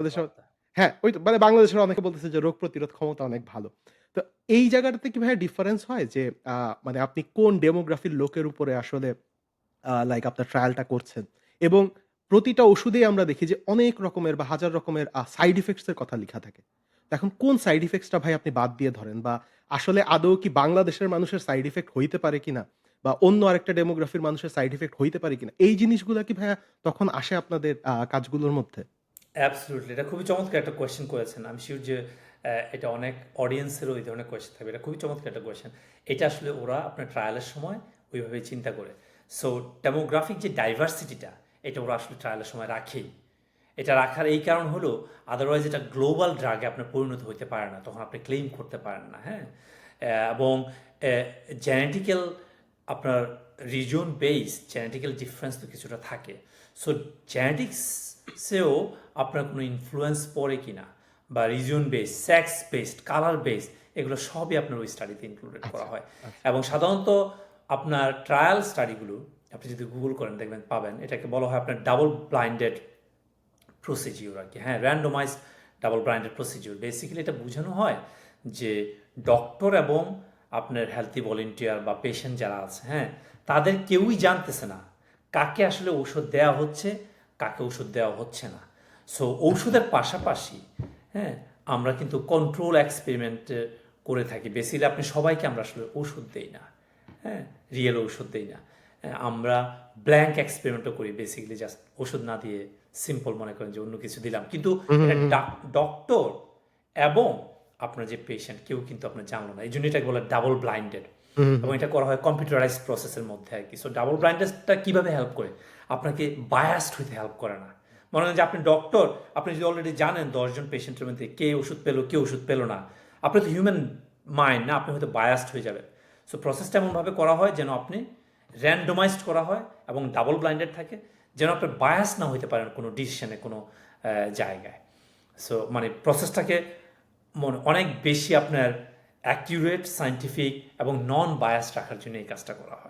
বাংলাদেশের হ্যাঁ, ওই তো মানে বাংলাদেশের অনেকে বলতেছে যে রোগ প্রতিরোধ ক্ষমতা অনেক ভালো। তো এই জায়গাটাতে কি ভাইয়া ডিফারেন্স হয় যে মানে আপনি কোন ডেমোগ্রাফির লোকের উপরে আসলে লাইক আপনার ট্রায়ালটা করছেন এবং প্রতিটা ওষুধেই আমরা দেখি যে অনেক রকমের বা হাজার রকমের সাইড ইফেক্টস এর কথা লেখা থাকে। এখন কোন সাইড ইফেক্টস টা ভাই আপনি বাদ দিয়ে ধরেন বা আসলে আদৌ কি বাংলাদেশের মানুষের সাইড ইফেক্ট হইতে পারে কিনা? বা অন্য আরেকটা ডেমোগ্রাফির মানুষের সাইড ইফেক্ট হইতে পারে কিনা? এই জিনিসগুলা কি ভাইয়া তখন আসে আপনাদের কাজগুলোর মধ্যে? অ্যাবসোলিউটলি এটা খুবই চমৎকার একটা কোয়েশ্চেন করেছেন। আমি সিউর যে এটা অনেক অডিয়েন্সেরও এই ধরনের কোয়েশ্চেন থাকবে। এটা খুবই চমৎকার একটা কোয়েশ্চেন। এটা আসলে ওরা আপনার ট্রায়ালের সময় ওইভাবেই চিন্তা করে। সো ডেমোগ্রাফিক যে ডাইভার্সিটিটা এটা ওরা আসলে ট্রায়ালের সময় রাখেই। এটা রাখার এই কারণ হলো আদারওয়াইজ এটা গ্লোবাল ড্রাগে আপনার পরিণত হইতে পারে না। তখন আপনি ক্লেইম করতে পারেন না, হ্যাঁ? এবং জেনেটিক্যাল আপনার রিজন বেস জেনেটিক্যাল ডিফারেন্স তো কিছুটা থাকে। সো জেনেটিক্সেও আপনার কোনো ইনফ্লুয়েন্স পড়ে কিনা বা reason base, sex based, colour based এগুলো সবই আপনার ওই স্টাডিতে ইনক্লুডেড করা হয়। এবং সাধারণত আপনার ট্রায়াল স্টাডিগুলো আপনি যদি গুগল করেন দেখবেন পাবেন। এটাকে বলা হয় আপনার ডাবল ব্লাইন্ডেড প্রসিজিওর আর কি হ্যাঁ, randomise double blinded procedure basically এটা বোঝানো হয় যে ডক্টর এবং আপনার হেলথি ভলেন্টিয়ার বা পেশেন্ট যারা আছে, হ্যাঁ? তাদের কেউই জানতেছে না কাকে আসলে ওষুধ দেয়া হচ্ছে, কাকে ওষুধ দেওয়া হচ্ছে না। সো ঔষধের পাশাপাশি, হ্যাঁ? আমরা কিন্তু কন্ট্রোল এক্সপেরিমেন্ট করে থাকি। বেসিক্যালি আপনি সবাইকে আমরা আসলে ওষুধ দেই না। হ্যাঁ? রিয়েল ওষুধ দেই না। অ্যা আমরা ব্ল্যাঙ্ক এক্সপেরিমেন্টও করি বেসিক্যালি জাস্ট ওষুধ না দিয়ে সিম্পল মনে করেন যে অন্য কিছু দিলাম। কিন্তু ডক্টর এবং আপনার যে পেশেন্ট কেউ কিন্তু আপনার জানলো না। এই জন্য এটাকে বলে ডাবল ব্লাইন্ডেড এবং এটা করা হয় কম্পিউটারাইজড প্রসেসের মধ্যে আর কি সো ডাবল ব্লাইন্ডেডটা কীভাবে হেল্প করে? আপনাকে বায়াসড হইতে হেল্প করে না। মনে হয় যে আপনি ডক্টর, আপনি যদি অলরেডি জানেন দশজন পেশেন্টের মধ্যে কে ওষুধ পেল কে ওষুধ পেল না। আপনি তো হিউম্যান মাইন্ড না? আপনি হয়তো বায়াসড হয়ে যাবেন। সো প্রসেসটা এমনভাবে করা হয় যেন আপনি randomized করা হয় এবং ডাবল ব্লাইন্ডেড থাকে যেন আপনি বায়াস না হইতে পারেন কোনো ডিসিশনে কোনো জায়গায়। সো মানে প্রসেসটাকে মনে অনেক বেশি আপনার অ্যাকিউরেট, সায়েন্টিফিক এবং নন বায়াস রাখার জন্য এই কাজটা করা হয়।